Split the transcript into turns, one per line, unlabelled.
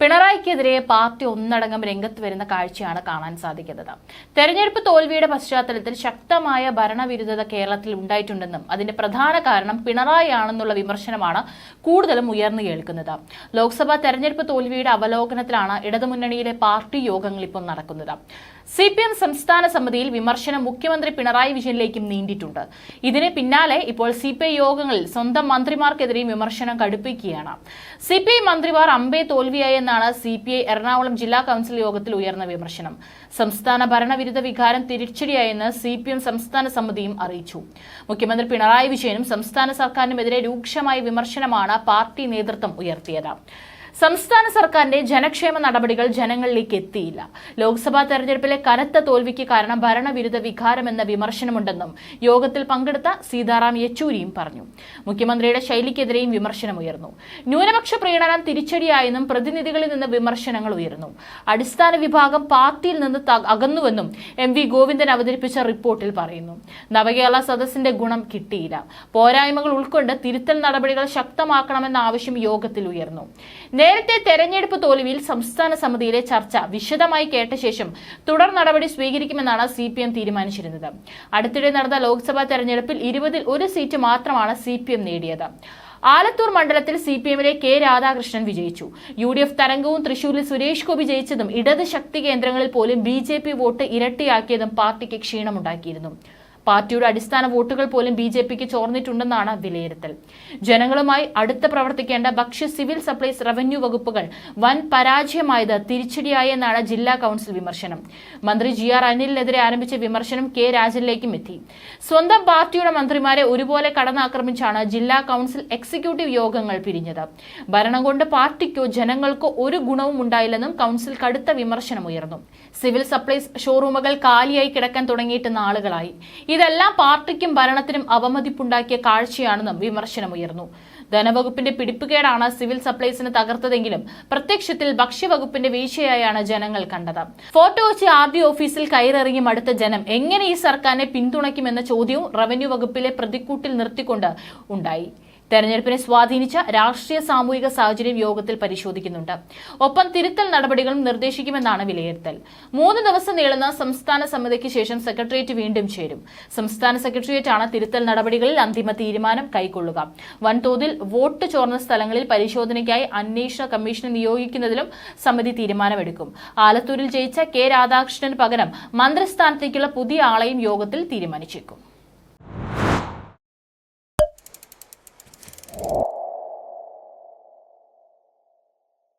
പിണറായിക്കെതിരെ party ഒന്നടങ്കം രംഗത്ത് വരുന്ന കാഴ്ചയാണ് കാണാൻ സാധിക്കുന്നത്. തെരഞ്ഞെടുപ്പ് തോൽവിയുടെ പശ്ചാത്തലത്തിൽ ശക്തമായ ഭരണവിരുദ്ധത കേരളത്തിൽ ഉണ്ടായിട്ടുണ്ടെന്നും അതിന്റെ പ്രധാന കാരണം പിണറായി ആണെന്നുള്ള വിമർശനമാണ് കൂടുതലും ഉയർന്നു കേൾക്കുന്നത്. ലോക്സഭാ തെരഞ്ഞെടുപ്പ് തോൽവിയുടെ അവലോകനത്തിലാണ് ഇടതുമുന്നണിയിലെ പാർട്ടി യോഗങ്ങൾ ഇപ്പോൾ നടക്കുന്നത്. സി പി എം സംസ്ഥാന സമിതിയിൽ വിമർശനം മുഖ്യമന്ത്രി പിണറായി വിജയനിലേക്കും നീണ്ടിട്ടുണ്ട്. ഇതിന് പിന്നാലെ ഇപ്പോൾ സി പി ഐ യോഗങ്ങളിൽ സ്വന്തം മന്ത്രിമാർക്കെതിരെയും വിമർശനം കടുപ്പിക്കുകയാണ്. സി പി ഐ മന്ത്രിമാർ അമ്പേ തോൽവിയായി എന്നാണ് സി പി ഐ എറണാകുളം ജില്ലാ കൌൺസിൽ യോഗത്തിൽ ഉയർന്ന വിമർശനം. സംസ്ഥാന ഭരണവിരുദ്ധ വികാരം തിരിച്ചടിയായെന്ന് സി പി എം സംസ്ഥാന സമിതിയും അറിയിച്ചു. മുഖ്യമന്ത്രി പിണറായി വിജയനും സംസ്ഥാന സർക്കാരിനുമെതിരെ രൂക്ഷമായ വിമർശനമാണ് പാർട്ടി നേതൃത്വം ഉയർത്തിയത്. സംസ്ഥാന സർക്കാരിന്റെ ജനക്ഷേമ നടപടികൾ ജനങ്ങളിലേക്ക് എത്തിയില്ല. ലോക്സഭാ തെരഞ്ഞെടുപ്പിലെ കനത്ത തോൽവിക്ക് കാരണം ഭരണവിരുദ്ധ വികാരമെന്ന വിമർശനമുണ്ടെന്നും യോഗത്തിൽ പങ്കെടുത്ത സീതാറാം യെച്ചൂരിയും പറഞ്ഞു. മുഖ്യമന്ത്രിയുടെ ശൈലിക്കെതിരെയും വിമർശനമുയർന്നു. ന്യൂനപക്ഷ പ്രീണനം തിരിച്ചടിയായെന്നും പ്രതിനിധികളിൽ നിന്ന് വിമർശനങ്ങൾ ഉയർന്നു. അടിസ്ഥാന വിഭാഗം പാർട്ടിയിൽ നിന്ന് അകന്നുവെന്നും എം വി ഗോവിന്ദൻ അവതരിപ്പിച്ച റിപ്പോർട്ടിൽ പറയുന്നു. നവകേരള സദസ്സിന്റെ ഗുണം കിട്ടിയില്ല. പോരായ്മകൾ ഉൾക്കൊണ്ട് തിരുത്തൽ നടപടികൾ ശക്തമാക്കണമെന്ന ആവശ്യം യോഗത്തിൽ ഉയർന്നു. നേരത്തെ തെരഞ്ഞെടുപ്പ് തോൽവിയിൽ സംസ്ഥാന സമിതിയിലെ ചർച്ച വിശദമായി കേട്ട ശേഷം തുടർ നടപടി സ്വീകരിക്കുമെന്നാണ് സി പി എം തീരുമാനിച്ചിരുന്നത്. അടുത്തിടെ നടന്ന ലോക്സഭാ തെരഞ്ഞെടുപ്പിൽ ഇരുപതിൽ ഒരു സീറ്റ് മാത്രമാണ് സി പി എം നേടിയത്. ആലത്തൂർ മണ്ഡലത്തിൽ സി പി എമ്മിലെ കെ രാധാകൃഷ്ണൻ വിജയിച്ചു. യു ഡി എഫ് തരംഗവും തൃശൂരിൽ സുരേഷ് ഗോപി ജയിച്ചതും ഇടത് ശക്തി കേന്ദ്രങ്ങളിൽ പോലും ബി ജെ പി വോട്ട് ഇരട്ടിയാക്കിയതും പാർട്ടിക്ക് ക്ഷീണമുണ്ടാക്കിയിരുന്നു. പാർട്ടിയുടെ അടിസ്ഥാന വോട്ടുകൾ പോലും ബി ജെ പിക്ക് ചോർന്നിട്ടുണ്ടെന്നാണ് വിലയിരുത്തൽ. ജനങ്ങളുമായി അടുത്ത് പ്രവർത്തിക്കേണ്ട ഭക്ഷ്യ സിവിൽ സപ്ലൈസ് റവന്യൂ വകുപ്പുകൾ വൻ പരാജയമായത് തിരിച്ചടിയായെന്നാണ് ജില്ലാ കൌൺസിൽ വിമർശനം. മന്ത്രി ജി ആർ അനിലിനെതിരെ ആരംഭിച്ച വിമർശനം കെ രാജനിലേക്കും എത്തി. സ്വന്തം പാർട്ടിയുടെ മന്ത്രിമാരെ ഒരുപോലെ കടന്നാക്രമിച്ചാണ് ജില്ലാ കൌൺസിൽ എക്സിക്യൂട്ടീവ് യോഗങ്ങൾ പിരിഞ്ഞത്. ഭരണം കൊണ്ട് പാർട്ടിക്കോ ജനങ്ങൾക്കോ ഒരു ഗുണവും ഉണ്ടായില്ലെന്നും കൌൺസിൽ കടുത്ത വിമർശനം ഉയർന്നു. സിവിൽ സപ്ലൈസ് ഷോറൂമുകൾ കാലിയായി കിടക്കാൻ തുടങ്ങിയിട്ട് നാളുകളായി ഇതെല്ലാം പാർട്ടിക്കും ഭരണത്തിനും അവമതിപ്പുണ്ടാക്കിയ കാഴ്ചയാണെന്നും വിമർശനമുയർന്നു. ധനവകുപ്പിന്റെ പിടിപ്പുകേടാണ് സിവിൽ സപ്ലൈസിന് തകർത്തതെങ്കിലും പ്രത്യക്ഷത്തിൽ ഭക്ഷ്യവകുപ്പിന്റെ വീഴ്ചയായാണ് ജനങ്ങൾ കണ്ടത്. ഫോട്ടോ വെച്ച് ആർ ഡി ഓഫീസിൽ കയറിറങ്ങി മടുത്ത ജനം എങ്ങനെ ഈ സർക്കാരിനെ പിന്തുണയ്ക്കുമെന്ന ചോദ്യവും റവന്യൂ വകുപ്പിലെ പ്രതിക്കൂട്ടിൽ നിർത്തിക്കൊണ്ട് ഉണ്ടായി. തെരഞ്ഞെടുപ്പിനെ സ്വാധീനിച്ച രാഷ്ട്രീയ സാമൂഹിക സാഹചര്യം യോഗത്തിൽ പരിശോധിക്കുന്നുണ്ട്. ഒപ്പം തിരുത്തൽ നടപടികളും നിർദ്ദേശിക്കുമെന്നാണ് വിലയിരുത്തൽ. മൂന്ന് ദിവസം നീളുന്ന സംസ്ഥാന സമിതിക്ക് ശേഷം സെക്രട്ടേറിയറ്റ് വീണ്ടും ചേരും. സംസ്ഥാന സെക്രട്ടേറിയറ്റാണ് തിരുത്തൽ നടപടികളിൽ അന്തിമ തീരുമാനം കൈക്കൊള്ളുക. വൻതോതിൽ വോട്ട് ചോർന്ന സ്ഥലങ്ങളിൽ പരിശോധനയ്ക്കായി അന്വേഷണ കമ്മീഷനെ നിയോഗിക്കുന്നതിലും സമിതി തീരുമാനമെടുക്കും. ആലത്തൂരിൽ ജയിച്ച കെ രാധാകൃഷ്ണന് പകരം മന്ത്രിസ്ഥാനത്തേക്കുള്ള പുതിയ ആളെയും യോഗത്തിൽ തീരുമാനിച്ചേക്കും.